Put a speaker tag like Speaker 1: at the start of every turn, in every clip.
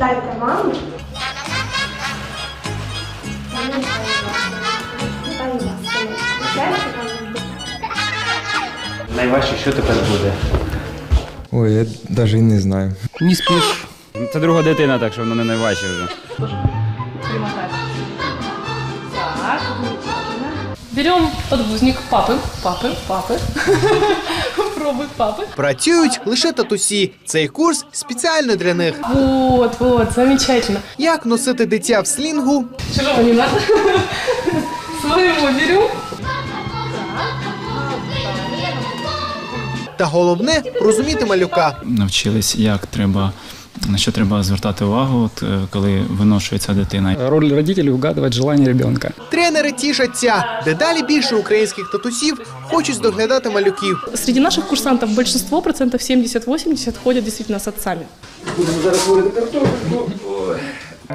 Speaker 1: Читайте маму. Найважче, що тепер буде?
Speaker 2: Ой, я навіть і не знаю.
Speaker 3: Не спіш. Це друга дитина, так що вона не найважче вже.
Speaker 4: Берем подгузник папы, папы, папы. Пробуй папы.
Speaker 5: Працюють лише татусі. Цей курс спеціально для них.
Speaker 4: Вот, вот, замечательно.
Speaker 5: Як носити дитя в слінгу,
Speaker 4: Чужого не надо. Своєму берем.
Speaker 5: та головне розуміти малюка.
Speaker 6: навчились, як треба, на що треба звертати увагу, от, е, коли виношується дитина.
Speaker 3: Роль родителів угадувати желання ребенка.
Speaker 5: Тренери тішаться. Дедалі більше українських татусів хочуть доглядати малюків.
Speaker 4: Серед наших курсантів большинство, процентів 70-80, ходять дійсно з отцами.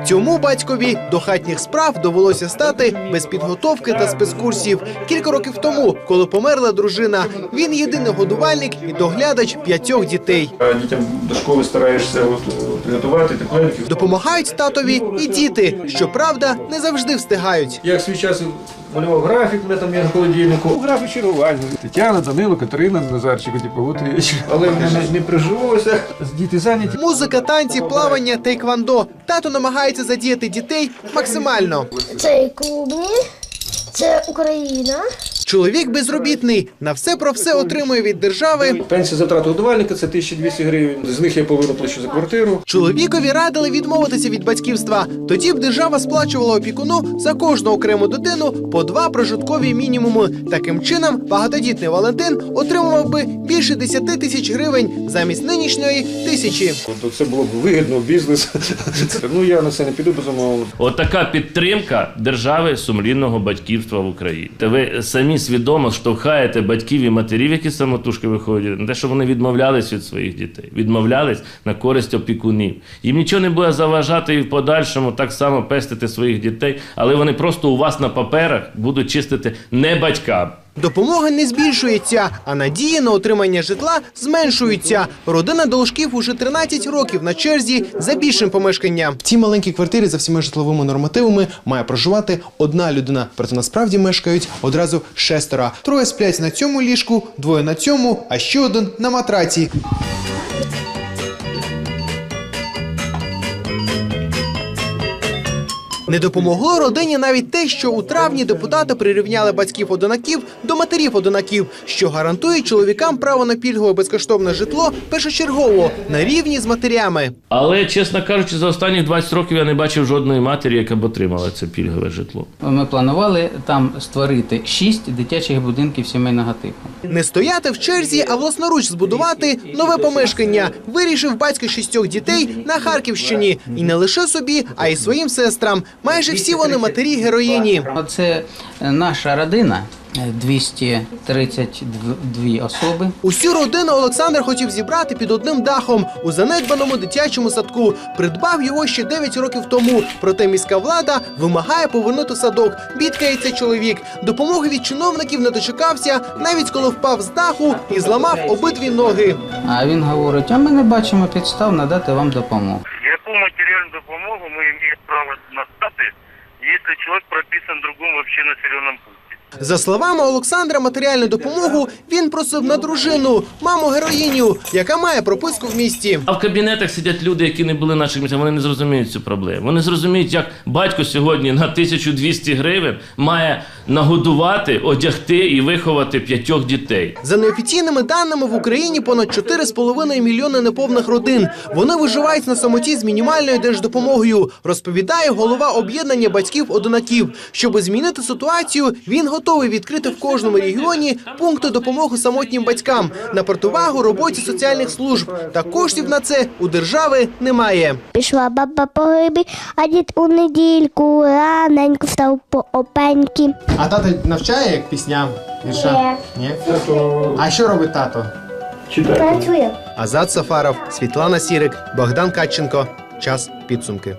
Speaker 5: Цьому батькові до хатніх справ довелося стати без підготовки та спецкурсів. Кілька років тому, коли померла дружина, він єдиний годувальник і доглядач п'ятьох дітей.
Speaker 7: Дітям до школи стараєшся от, е, приготувати тепленьких.
Speaker 5: Допомагають татові і діти. Щоправда, не завжди встигають.
Speaker 7: Як свій час малював графік, мене там є на холодильнику. Ну, Графік чергування. Тетяна, Данило, Катерина, Назарчик, типу, от і але вони не, не прижилося. Діти зайняті.
Speaker 5: Музика, танці, плавання, тейквандо. Тато намагається задіяти дітей максимально.
Speaker 8: Це клубні, це Україна.
Speaker 5: Чоловік безробітний, на все про все отримує від держави.
Speaker 7: Пенсія за втрату годувальника це 1200 гривень. З них я поверну площу за квартиру.
Speaker 5: Чоловікові радили відмовитися від батьківства. Тоді б держава сплачувала опікуну за кожну окрему дитину по два прожиткові мінімуми. Таким чином, багатодітний Валентин отримував би більше 10 тисяч гривень замість нинішньої тисячі.
Speaker 7: Тобто це було б вигідно бізнес. Ну я на це не піду безумовно.
Speaker 9: Отака підтримка держави сумлінного батьківства в Україні. Та ви самі свідомо штовхаєте батьків і матерів, які самотужки виходять, на те, що вони відмовлялись від своїх дітей, відмовлялись на користь опікунів. Їм нічого не буде заважати і в подальшому так само пестити своїх дітей, але вони просто у вас на паперах будуть чистити не батькам.
Speaker 5: Допомога не збільшується, а надії на отримання житла зменшуються. Родина Должків уже 13 років на черзі за більшим помешканням. В цій маленькій квартирі за всіма житловими нормативами має проживати одна людина. Проте насправді мешкають одразу шестеро. Троє сплять на цьому ліжку, двоє на цьому, а ще один на матраці. Не допомогло родині навіть те, що у травні депутати прирівняли батьків-одинаків до матерів-одинаків, що гарантує чоловікам право на пільгове безкоштовне житло першочергово на рівні з матерями.
Speaker 9: Але, чесно кажучи, за останні 20 років я не бачив жодної матері, яка б отримала це пільгове житло.
Speaker 10: Ми планували там створити шість дитячих будинків сімейного типу.
Speaker 5: Не стояти в черзі, а власноруч збудувати нове помешкання. Вирішив батько шістьох дітей на Харківщині. І не лише собі, а й своїм сестрам. Майже всі вони матері героїні.
Speaker 10: Оце е, наша родина, е, 232 особи.
Speaker 5: Усю родину Олександр хотів зібрати під одним дахом у занедбаному дитячому садку. Придбав його ще 9 років тому. Проте міська влада вимагає повернути садок. Бідкається чоловік. Допомоги від чиновників не дочекався, навіть коли впав з даху і зламав обидві ноги.
Speaker 10: А він говорить: а ми не бачимо підстав надати вам допомогу.
Speaker 11: Человек прописан в другом вообще населенном пункте?
Speaker 5: За словами Олександра, матеріальну допомогу він просив на дружину, маму героїню, яка має прописку в місті.
Speaker 9: А в кабінетах сидять люди, які не були нашими місцями, вони не зрозуміють цю проблему. Вони зрозуміють, як батько сьогодні на 1200 гривень має нагодувати, одягти і виховати п'ятьох дітей.
Speaker 5: За неофіційними даними в Україні понад 4,5 мільйони неповних родин. Вони виживають на самоті з мінімальною держдопомогою, розповідає голова об'єднання батьків-одинаків. Щоби змінити ситуацію, він готовий відкрити в кожному регіоні пункти допомоги самотнім батькам на противагу роботі соціальних служб. Та коштів на це у держави немає.
Speaker 8: Пішла баба по грибі, а дід у недільку раненько встав по опеньки.
Speaker 5: А тато навчає як пісням? Вірша? Ні. А що робить тато?
Speaker 8: Працює.
Speaker 5: Азат Сафаров, Світлана Сірик, Богдан Катченко. Час підсумки.